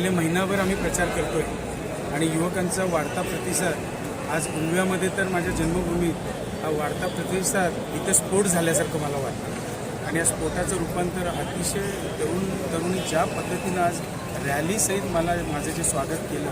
गेले महिनाभर आम्ही प्रचार करतोय. आणि युवकांचा वाढता प्रतिसाद आज गोव्यामध्ये तर माझ्या जन्मभूमीत हा वाढता प्रतिसाद इथे स्फोट झाल्यासारखं मला वाटतं. आणि या स्फोटाचं रूपांतर अतिशय तरुण तरुणी ज्या पद्धतीनं आज रॅलीसहित मला माझं जे स्वागत केलं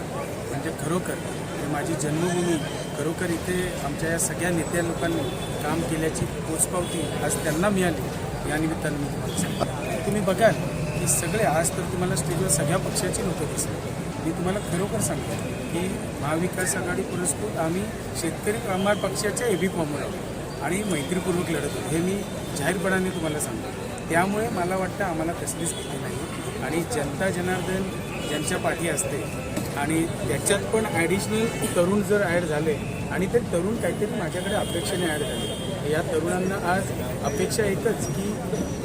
म्हणजे खरोखर माझी जन्मभूमी खरोखर इथे आमच्या या सगळ्या नेत्या लोकांनी काम केल्याची पोचपावती आज त्यांना मिळाली. या निमित्तानं मी तुम्ही बघाल की सगळे आज तर तुम्हाला स्टेजवर सगळ्या पक्षाची लोकं दिसतात. मी तुम्हाला खरोखर सांगतो की महाविकास आघाडी पुरस्कृत आम्ही शेतकरी कामगार पक्षाच्या एबी फॉर्मवर आहोत. आणि मैत्रीपूर्वक लढत होतो हे मी जाहीरपणाने तुम्हाला सांगतो. त्यामुळे मला वाटतं आम्हाला कसलीच भीती नाही. आणि जनता जनार्दन ज्यांच्या पाठी असते आणि त्याच्यात पण ॲडिशनल तरुण जर ॲड झाले आणि ते तरुण काहीतरी माझ्याकडे अपेक्षेने ॲड झाले. या तरुणांना आज अपेक्षा एकच की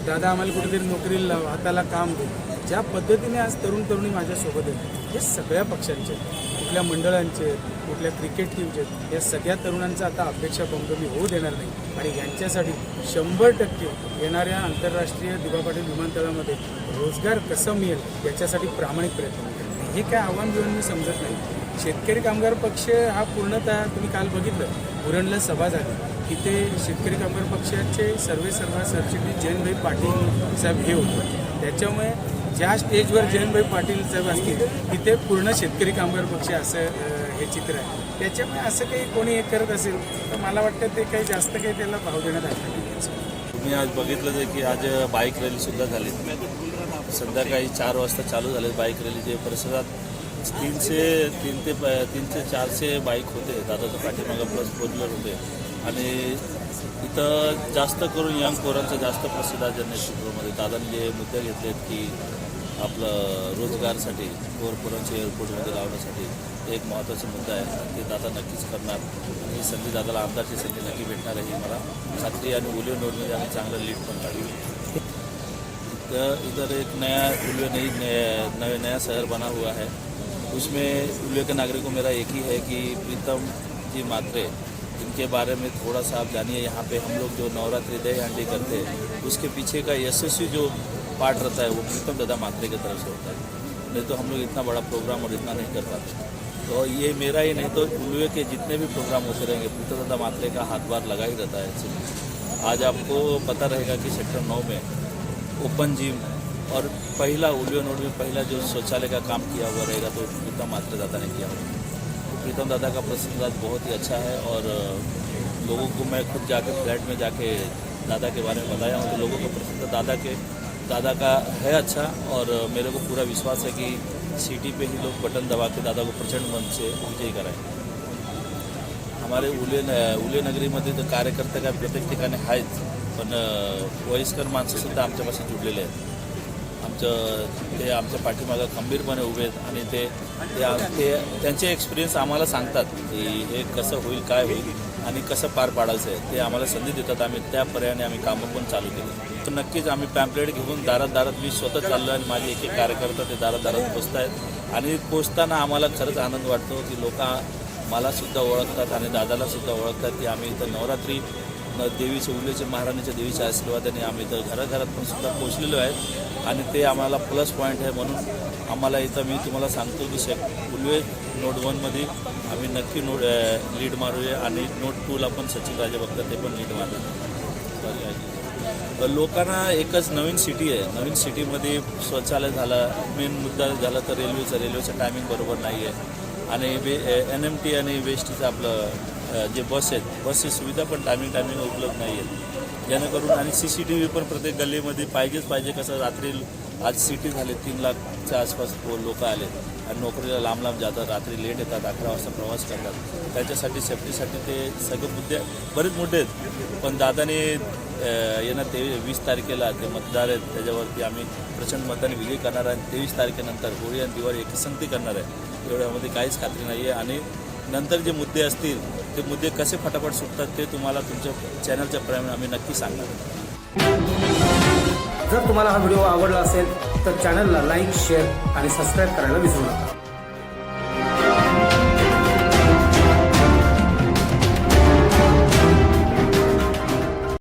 दादा आम्हाला कुठेतरी नोकरीला लाव हाताला काम दे ज्या पद्धतीने आज तरुण तरुणी माझ्यासोबत आहेत हे सगळ्या पक्षांचे आहेत. कुठल्या मंडळांचे कुठल्या क्रिकेट टीमचे आहेत. या सगळ्या तरुणांचा आता अपेक्षा भंग मी होऊ देणार नाही आणि यांच्यासाठी शंभर टक्के येणाऱ्या आंतरराष्ट्रीय दिवा पाटील विमानतळामध्ये रोजगार कसं मिळेल याच्यासाठी प्रामाणिक प्रयत्न हे काय आव्हान बिव्हान मी समजत नाही शेतकरी कामगार पक्ष हा पूर्णतः तुम्ही काल बघितलं उरणला सभा झाली इथे शेतकरी कामगार पक्षाचे सर्वे सर्व सरचिटणीस जयंतभाई पाटील साहेब हे होते. त्याच्यामुळे ज्या स्टेजवर जयंतभाई पाटील साहेब असतील तिथे पूर्ण शेतकरी कामगार पक्ष असं हे चित्र आहे. त्याच्यामुळे असं काही कोणी हे करत असेल तर मला वाटतं ते काही जास्त काही त्याला भाव देण्यात आला तुम्ही आज बघितलं जे की आज बाईक रॅलीसुद्धा झाली. संध्याकाळी चार वाजता चालू झाले बाईक रॅलीचे परिसरात. तीनशे तीन ते प- चारशे बाईक होते. दादाच्या पाठीमागं प्लस फोर व्हीलर होते. आणि इथं जास्त करून यंग पोरांचं जास्त प्रसिद्ध आहे नेतृत्वामध्ये दादाने जे मुद्दे घेतलेत की आपलं रोजगारसाठी पोर पोरांचे एअरपोर्टमध्ये लावण्यासाठी एक महत्त्वाचा मुद्दा आहे. ते दादा नक्कीच करणार. आणि ही संधी दादाला आमदारची संधी नक्की भेटणार आहे ही मला खात्री आणि उलिओ नोडमध्ये आम्ही चांगलं लीड पण काढू. इधर इधर एक नया उलियो नई नया नया- शहर बना हुआ है. उसमें उलियो के नागरिकों मेरा एक ही है कि प्रीतम जी मात्रे इनके बारे में थोड़ा सा आप जानिए। यहाँ पे हम लोग जो नवरात्रि दही हांडी करते हैं, उसके पीछे का यशस्वी जो पार्ट रहता है, वो प्रीतम दादा मात्रे की तरफ़ से होता है। नहीं तो हम लोग इतना बड़ा प्रोग्राम और इतना नहीं कर पाते। तो ये मेरा ही नहीं तो उलुए के जितने भी प्रोग्राम होते रहेंगे, प्रीतम दादा मात्रे का हाथ बार लगा ही रहता है आज आपको पता रहेगा कि सेक्टर नौ में ओपन जिम और पहला उलियो नोड में पहला जो शौचालय का काम किया हुआ रहेगा तो प्रीतम मात्रे दादा ने किया हुआ। प्रीतम दादा का प्रसंग बहुत ही अच्छा है और लोगों को मैं खुद जाकर फ्लैट में जाके दादा के बारे में बताया हूँ तो लोगों को प्रसंग दादा के, दादा का है अच्छा और मेरे को पूरा विश्वास है कि सिटी पे ही लोग बटन दबा के दादा को प्रचंड मन से विजयी कराएँ। हमारे उले न, उले तर कार्यकर्ते काय प्रत्येक ठिकाणी आहेत पण वयस्कर माणसंसुद्धा आमच्यापाशी जुडलेले आहेत आमचं ते आमच्या पाठीमागं खंबीरपणे उभे आहेत आणि ते ते त्यांचे एक्सपिरियन्स आम्हाला सांगतात की हे कसं होईल काय होईल आणि कसं पार पाडायचं आहे. ते आम्हाला संधी देतात. आम्ही त्या पर्यायाने आम्ही कामं पण चालू केली. तर नक्कीच आम्ही पॅम्पलेट घेऊन दारात दारात मी स्वतः चाललो आहे आणि माझे एक एक कार्यकर्ता ते दारात दारात पोचत आहेत आणि पोचताना आम्हाला खरंच आनंद वाटतो की लोक मला सुद्धा ओळखतात आणि दादाला सुद्धा ओळखतात की आम्ही इथं नवरात्री देवीचे उल्लेचे महाराणीच्या देवीच्या आशीर्वादाने आम्ही इथं घराघरात पण सुद्धा पोचलेलो आहेत. आणि ते आम्हाला प्लस पॉईंट आहे म्हणून आम्हाला इथं मी तुम्हाला सांगतो की शेक उल्वे नोट वनमध्ये आम्ही नक्की नोट लीड मारूया आणि नोट टूला पण सचिन राजे बघतात ते पण लीड मारतात. तर लोकांना एकच नवीन सिटी आहे. नवीन सिटीमध्ये शौचालय झालं मेन मुद्दा झाला तर रेल्वेचं रेल्वेचं टायमिंग बरोबर नाही आहे आणि वे एन एम टी आणि वेस्टीचं आपलं जे बस आहेत बसची सुविधा पण टायमिंग टायमिंग उपलब्ध नाही आहेत. जेणेकरून आणि सी सी टी व्ही पण प्रत्येक गल्लीमध्ये पाहिजेच पाहिजे कसं रात्री आज सिटी झाले तीन लाखच्या आसपास लोक आले आणि नोकरीला लांब लांब जातात रात्री लेट येतात अकरा वाजता प्रवास करतात. त्याच्यासाठी सेफ्टीसाठी ते सगळे मुद्दे बरेच मुद्दे आहेत. पण दादाने येणार ते वीस तारखेला ते मतदार आहेत त्याच्यावरती आम्ही प्रचंड मताने विजय करणार आहे. आणि तेवीस तारखेनंतर होळी आणि दिवाळी एकसंगती करणार आहे. एवढ्यामध्ये काहीच खात्री नाही आहे आणि नंतर जे मुद्दे असतील ते मुद्दे कसे फटाफट सुटतात ते तुम्हाला तुमच्या चॅनलच्या प्रमाणे आम्ही नक्की सांगणार जर तुम्हाला हा व्हिडिओ आवडला असेल तर चॅनलला लाईक शेअर आणि सबस्क्राईब करायला विसरू नका.